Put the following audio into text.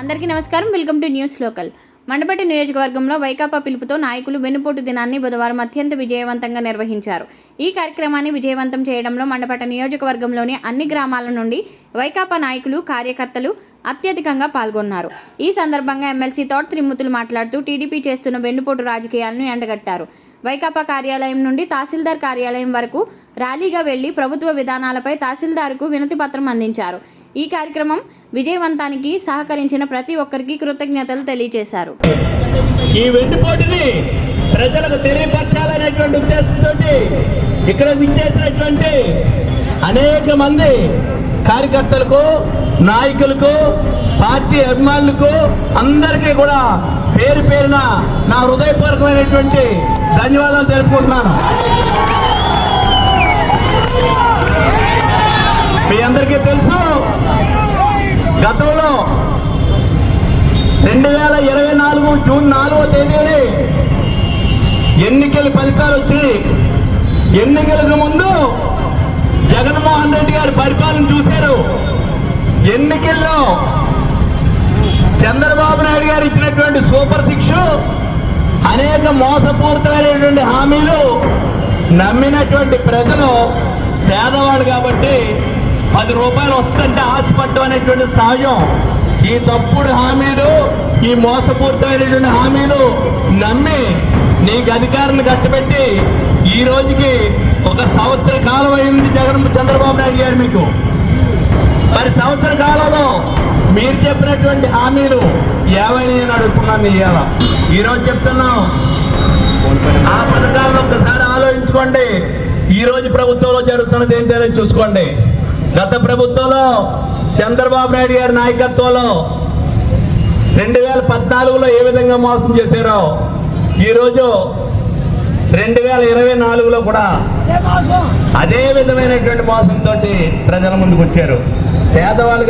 అందరికీ నమస్కారం. Welcome to news local. Mandapeta నియోజకవర్గంలో వైకాపా పిలుపుతో నాయకులు వెన్నుపోటు దినాన్ని బుధవారం అత్యంత విజయవంతంగా నిర్వహించారు. ఈ కార్యక్రమాన్ని విజయవంతం చేయడంలో మండపట్ట నియోజకవర్గంలోని అన్ని గ్రామాల నుండి వైకాపా నాయకులు కార్యకర్తలు అత్యధికంగా పాల్గొన్నారు. ఈ సందర్భంగా ఎమ్మెల్సీ తోట త్రిమూర్తులు మాట్లాడుతూ టీడీపీ చేస్తున్న వెన్నుపోటు రాజకీయాలను ఎండగట్టారు. వైకాపా కార్యాలయం నుండి తహసీల్దార్ కార్యాలయం వరకు ర్యాలీగా వెళ్ళి ప్రభుత్వ విధానాలపై తహసీల్దార్కు వినతి పత్రం అందించారు. ఈ కార్యక్రమం విజయవంతానికి సహకరించిన ప్రతి ఒక్కరికి కృతజ్ఞతలు తెలియజేశారు. ఈ వెన్నుపోటుని ప్రజలకు తెలియపరచాలనేటువంటి ఉద్దేశంతో ఇక్కడ విచ్చేసినటువంటి అనేక మంది కార్యకర్తలకు నాయకులకు పార్టీ అభిమానులకు అందరికీ కూడా పేరు పేరున నా హృదయపూర్వకమైనటువంటి ధన్యవాదాలు తెలుపుకుంటున్నాను మీ అందరికీ తెలుసు గతంలో రెండు వేల ఇరవై నాలుగు జూన్ నాలుగో తేదీని ఎన్నికల ఫలితాలు వచ్చి ఎన్నికలకు ముందు జగన్మోహన్ రెడ్డి గారి పరిపాలన చూశారు. ఎన్నికల్లో చంద్రబాబు నాయుడు గారు ఇచ్చినటువంటి సూపర్ సిక్స్ అనేక మోసపూరితమైనటువంటి హామీలు నమ్మినటువంటి ప్రజలు పేదవాళ్ళు కాబట్టి పది రూపాయలు వస్తుంటే ఆశపడ్డం అనేటువంటి సహజం ఈ తప్పుడు హామీలు ఈ మోసపూరితమైనటువంటి హామీలు నమ్మి నీకు అధికారులు కట్టబెట్టి ఈ రోజుకి ఒక సంవత్సర కాలం అయింది జగన్ చంద్రబాబు నాయుడు గారు మీకు. మరి సంవత్సర కాలంలో మీరు చెప్పినటువంటి హామీలు ఏమైనా అని అడుగుతున్నాను ఇవాళ. ఈరోజు చెప్తున్నాం. ఆ పథకాలను ఒక్కసారి ఆలోచించుకోండి. ఈ రోజు ప్రభుత్వంలో జరుగుతున్నది ఏం అనేది చూసుకోండి. గత ప్రభుత్వంలో చంద్రబాబు నాయుడు గారి నాయకత్వంలో రెండు వేల పద్నాలుగులో ఏ విధంగా మోసం చేశారో ఈరోజు రెండు వేల ఇరవై నాలుగులో కూడా అదే విధమైనటువంటి మోసంతో ప్రజల ముందుకు వచ్చారు. పేదవాళ్ళుగా